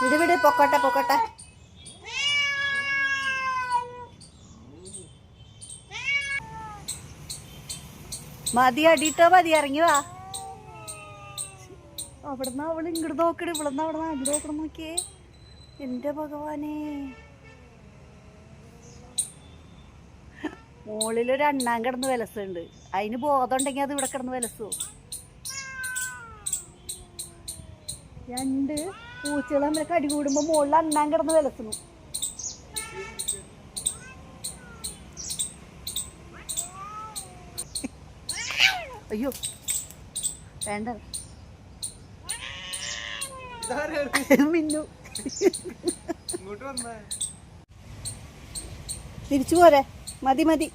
വിട് വിട് പൊക്കോട്ടെ പൊക്കോട്ടെ. മതി അടിയിട്ടോ മതി ഇറങ്ങി വാ. അവിടുന്ന് അവൾ ഇങ്ങോട്ട് നോക്കണ ഇവിടുന്ന് അവിടുന്ന് അങ്ങോട്ട് നോക്കണം നോക്കിയേ. എന്റെ ഭഗവാനെ. മുകളിലൊരു അണ്ണാൻ കിടന്ന് വിലസുണ്ട്. അതിന് ബോധമുണ്ടെങ്കിൽ അത് ഇവിടെ കിടന്ന് വിലസു? രണ്ട് പൂച്ചകൾ തമ്മിൽ കടി കൂടുമ്പോൾ മുകളിൽ അണ്ണാൻ കിടന്ന് വിലസുന്നു അയ്യോ വേണ്ട. മിന്നു. തിരിച്ചു പോരെ. മതി മതി.